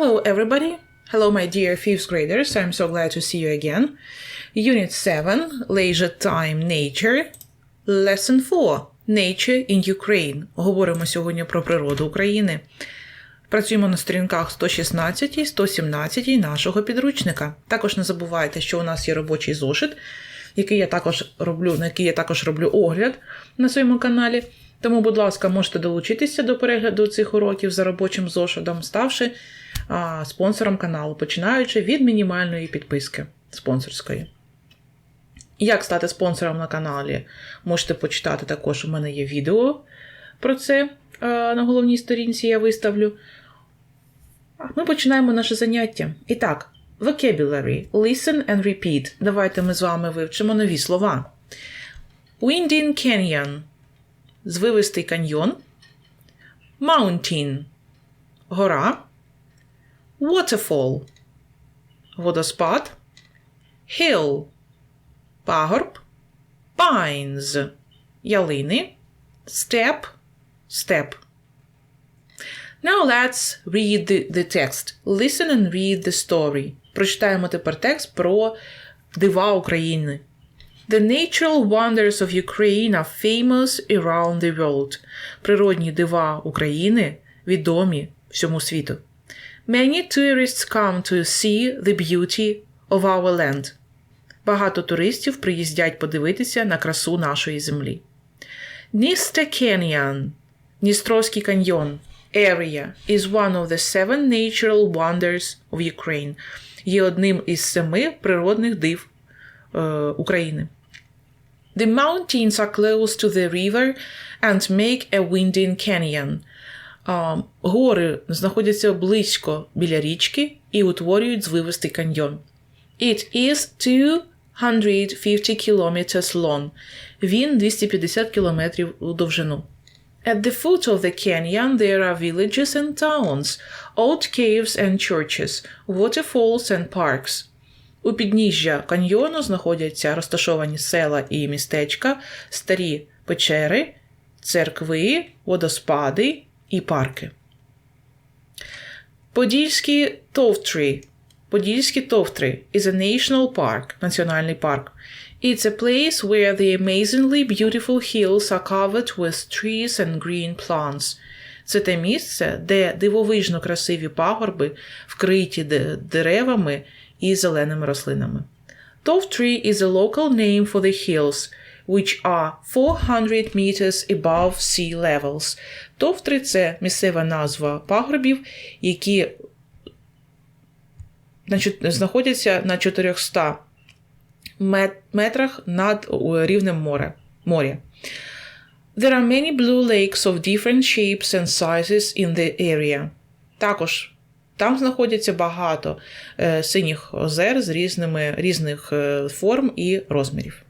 Hello, everybody. Hello, my dear fifth graders. I'm so glad to see you again. Unit 7 Leisure Time Nature. Lesson 4 Nature in Ukraine. Говоримо сьогодні про природу України. Працюємо на сторінках 116 117 нашого підручника. Також не забувайте, що у нас є робочий зошит, який я також роблю, на який я також роблю огляд на своєму каналі. Тому, будь ласка, можете долучитися до перегляду цих уроків за робочим зошитом, ставши а, спонсором каналу, починаючи від мінімальної підписки спонсорської. Як стати спонсором на каналі, можете почитати також. У мене є відео про це а, на головній сторінці я виставлю. Ми починаємо наше заняття. І так, vocabulary. Listen and repeat. Давайте ми з вами вивчимо нові слова. Winding Canyon. Звивистий каньйон. Mountain. Гора. Waterfall. Водоспад. Hill. Пагорб. Pines. Ялини. Step. Step. Now let's read the, text. Listen and read the story. Прочитаємо тепер текст про дива України. The natural wonders of Ukraine are famous around the world. Природні дива України відомі всьому світу. Many tourists come to see the beauty of our land. Багато туристів приїздять подивитися на красу нашої землі. Dniester Canyon – Дністровський каньйон area is one of the seven natural wonders of Ukraine. Є одним із семи природних див е, України. The mountains are close to the river and make a winding canyon. А, гори знаходяться близько біля річки і утворюють звивистий каньйон. It is 250 kilometers long. Він 250 кілометрів у довжину. At the foot of the canyon there are villages and towns, old caves and churches, waterfalls and parks. У підніжжя каньйону знаходяться розташовані села і містечка, старі печери, церкви, водоспади і парки. Подільські товтри. Подільські товтри is a national park, національний парк. It's a place where the amazingly beautiful hills are covered with trees and green plants. Це те місце, де дивовижно красиві пагорби вкриті деревами і зеленими рослинами. Toftree is a local name for the hills, which are 400 meters above sea levels. Товтри це місцева назва пагорбів, які знаходяться на 400 метрах над рівнем моря. моря. There are many blue lakes of different shapes and sizes in the area. Також там знаходяться багато е, синіх озер з різними, різних е, форм і розмірів.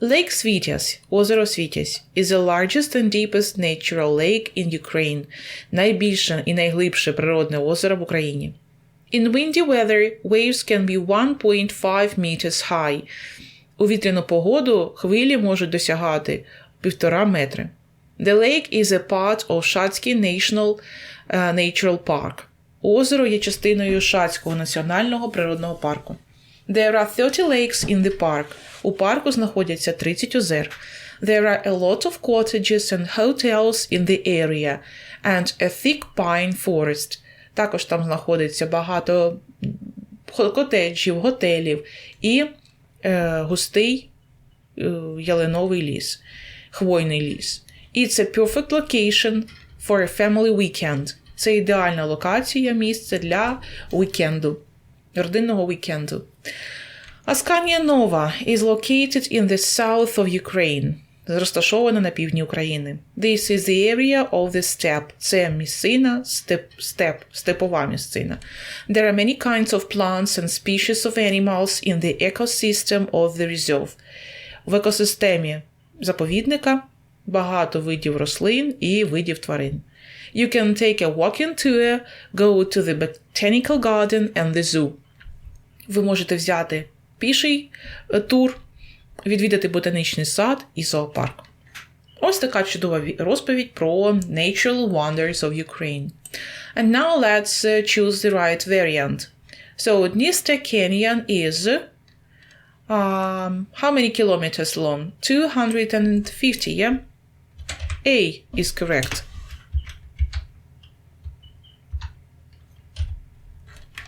Lake Svitязь, озеро Світязь, is the largest and deepest natural lake in Ukraine, найбільше і найглибше природне озеро в Україні. In windy weather, waves can be 1.5 meters high. У вітряну погоду хвилі можуть досягати 1,5 метри. The lake is a part of Shatsky National uh, Natural Park. Озеро є частиною Шацького національного природного парку. There are 30 lakes in the park. У парку знаходяться 30 озер. There are a lot of cottages and hotels in the area and a thick pine forest. Також там знаходиться багато котеджів, готелів і е, густий е, ялиновий ліс, хвойний ліс. It's a perfect location for a family weekend. Це ідеальна локація, місце для вікенду, родинного вікенду. Асканія Нова is located in the south of Ukraine розташована на півдні України. This is the area of the steppe. Це місцина, степ, степ, степова місцина. There are many kinds of plants and species of animals in the ecosystem of the reserve. В екосистемі заповідника багато видів рослин і видів тварин. You can take a walking tour, go to the botanical garden and the zoo. Ви можете взяти піший тур відвідати ботанічний сад і зоопарк. Ось така чудова ві- розповідь про Natural Wonders of Ukraine. And now let's uh, choose the right variant. So Dniester Canyon is um, how many kilometers long? 250, yeah? A is correct.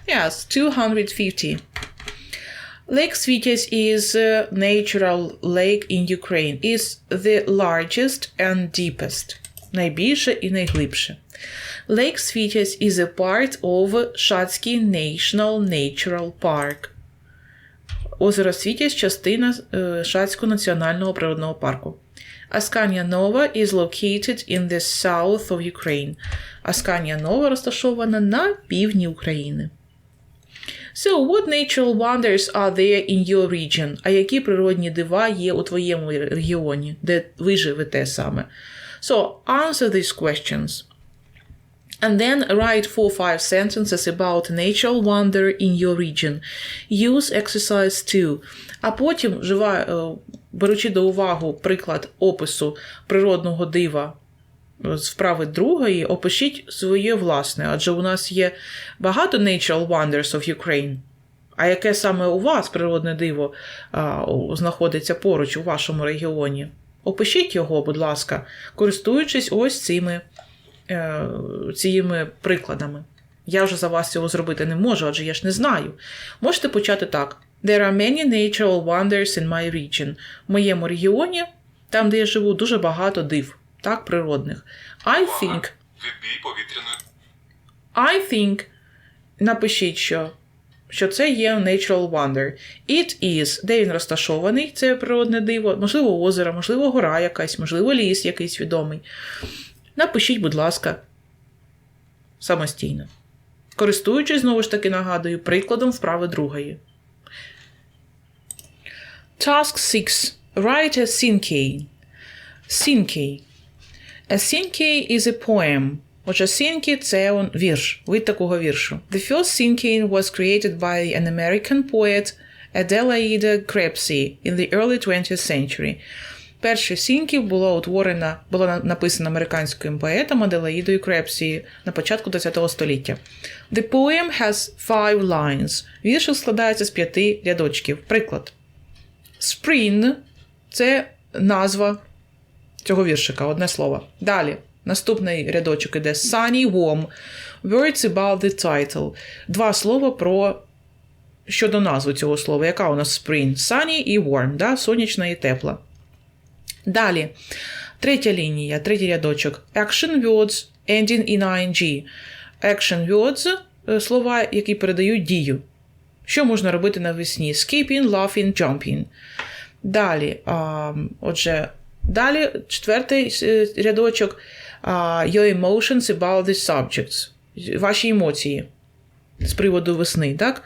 Yes, 250. Lake Svites is a natural lake in Ukraine. Is the largest and deepest. Найбільше і найглибше. Lake Svites is a part of Shatsky National Natural Park. Озеро Світязь – частина е, Шацького національного природного парку. Асканія Нова is located in the south of Ukraine. Асканія Нова розташована на півдні України. So, what natural wonders are there in your region? А які природні дива є у твоєму регіоні, де ви живете саме? So, answer these questions. And then write four five sentences about natural wonder in your region. Use exercise 2. А потім, вживай, е, беручи до уваги приклад опису природного дива з вправи другої, опишіть своє власне, адже у нас є багато natural wonders of Ukraine. А яке саме у вас природне диво знаходиться поруч у вашому регіоні? Опишіть його, будь ласка, користуючись ось цими, е, цими прикладами. Я вже за вас цього зробити не можу, адже я ж не знаю. Можете почати так: There are many natural wonders in my region. В моєму регіоні, там, де я живу, дуже багато див, так, природних. I think Відбій повітряної I think, напишіть, що, що це є natural wonder. It is, де він розташований, це природне диво, можливо, озеро, можливо, гора якась, можливо, ліс якийсь відомий. Напишіть, будь ласка, самостійно. Користуючись, знову ж таки, нагадую, прикладом вправи другої. Task 6. Write a sync. Sync. A syncane is a poem. Отже, сінкі це он вірш, вид такого віршу. The first syncane was created by an American poet Adelaide Crepsey in the early 20th century. Перше сінкі було утворено, було на- написано американським поетом Аделаїдою Крепсі на початку ХХ століття. The poem has five lines. Вірш складається з п'яти рядочків. Приклад. Spring – це назва цього віршика, одне слово. Далі. Наступний рядочок іде sunny, warm. Words about the title. Два слова про щодо назви цього слова. Яка у нас spring? Sunny і warm, да? сонячна і тепла. Далі. Третя лінія, третій рядочок. Action words ending in ing. Action words е, слова, які передають дію. Що можна робити навесні? Skipping, laughing, jumping. Далі, отже, далі четвертий е, рядочок. Your emotions about the subjects. Ваші емоції з приводу весни, так?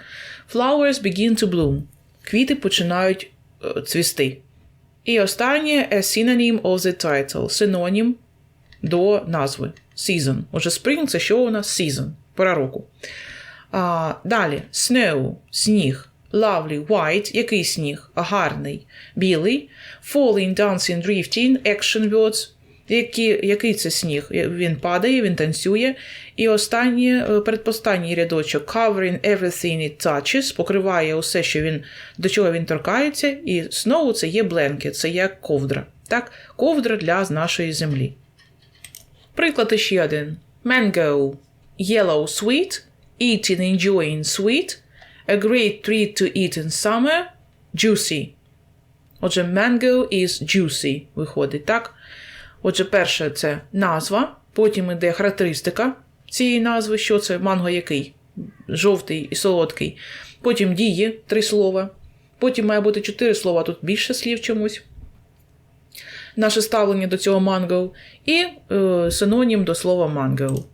Flowers begin to bloom. Квіти починають е, цвісти. І останнє a synonym of the title. Синонім до назви. Season. Отже, spring це що у нас? Season. Пора року. А, далі snow сніг. Lovely, white, який сніг? Гарний, білий. Falling, dancing, drifting, action words. Які, який це сніг? Він падає, він танцює. І останній, е, передпостанній рядочок covering everything it touches, покриває усе, що він, до чого він торкається, і snow це є blanket, це як ковдра. Так? Ковдра для нашої землі. Приклад ще один. Mango. Yellow sweet. Eating, enjoying sweet. A great treat to eat in summer. Juicy. Отже, mango is juicy виходить, так? Отже, перше це назва, потім йде характеристика цієї назви, що це манго який? Жовтий і солодкий. Потім дії, три слова. Потім має бути чотири слова, тут більше слів чомусь. Наше ставлення до цього манго. І е, синонім до слова mango.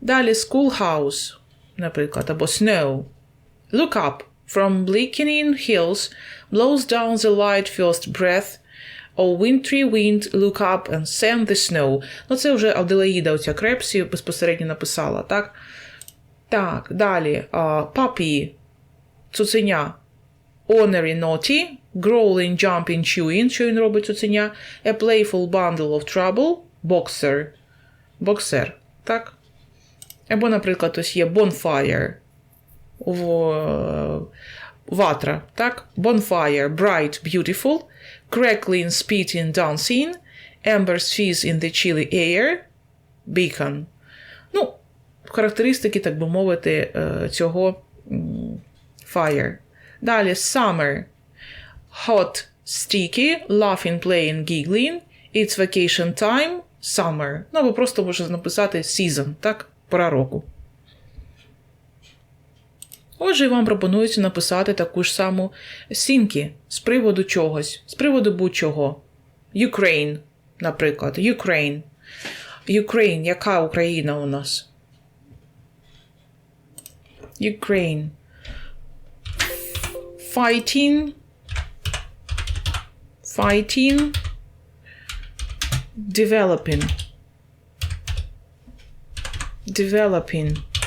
Далі schoolhouse, наприклад, або snow. Look up. From bleakening hills blows down the light first breath. O wintry wind, look up and send the snow. Ну, це вже Аделаїда оця Крепсі безпосередньо написала, так? Так, далі. Uh, puppy, цуценя. Ornery naughty, growling, jumping, chewing, що він робить цуценя, a playful bundle of trouble, boxer, боксер, так? Або, наприклад, ось є bonfire, в- ватра, так? Bonfire, bright, beautiful, crackling, spitting, dancing, embers fizz in the chilly air, beacon. Ну, характеристики, так би мовити, е, цього fire. Далі summer. Hot, sticky, laughing, playing, giggling. It's vacation time, summer. Ну, або просто можна написати season, так? Пора року. Отже, вам пропонується написати таку ж саму сімки з приводу чогось, з приводу будь-чого. Ukraine, наприклад. Ukraine. Ukraine, яка Україна у нас? Ukraine. Fighting. Fighting. Developing. Developing.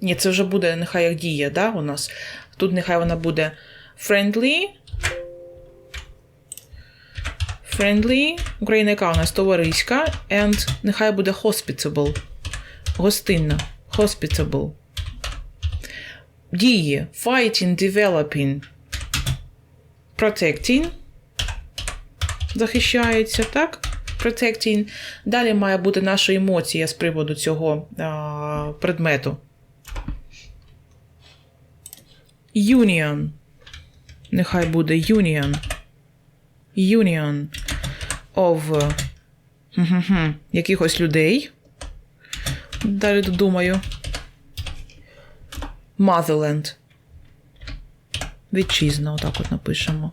Ні, це вже буде нехай як дія, да, у нас. Тут нехай вона буде friendly. Friendly. Україна яка у нас товариська. And нехай буде hospitable. Гостинна. Hospitable. Дії. Fighting, developing. Protecting. Захищається, так? Protecting. Далі має бути наша емоція з приводу цього а, предмету. Union. Нехай буде union. Union of якихось людей. Далі додумаю. Motherland. Вітчизна, отак от напишемо.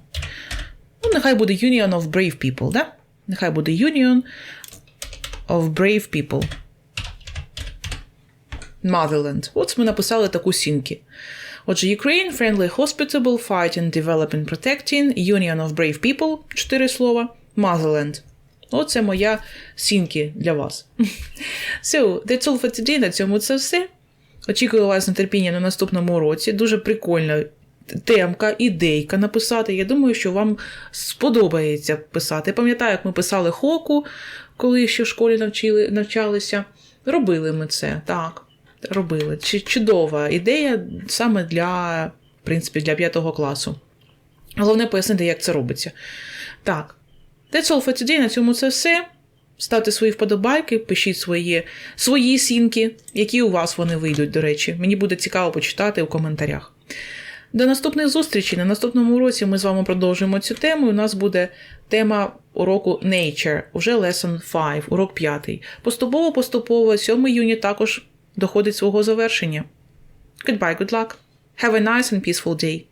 Ну, нехай буде Union of Brave People, да? Нехай буде Union of Brave People. Motherland. От ми написали таку сінки. Отже, Ukraine, Friendly, Hospitable, Fighting, Developing, Protecting, Union of Brave People, чотири слова, Motherland. Оце моя сінки для вас. So, that's all for today. На цьому це все. Очікую вас з нетерпінням на наступному уроці. Дуже прикольна темка, ідейка написати. Я думаю, що вам сподобається писати. Пам'ятаю, як ми писали хоку, коли ще в школі навчили, навчалися. Робили ми це, так. Робили. Чи- Чудова ідея саме для, в принципі, для п'ятого класу. Головне пояснити, як це робиться. Так. That's all for today. На цьому це все. Ставте свої вподобайки, пишіть свої, свої сінки, які у вас вони вийдуть, до речі. Мені буде цікаво почитати у коментарях. До наступних зустрічей. На наступному уроці ми з вами продовжуємо цю тему. У нас буде тема уроку Nature, уже lesson 5, урок 5. Поступово-поступово 7 юні також доходить свого завершення. Goodbye, good luck. Have a nice and peaceful day.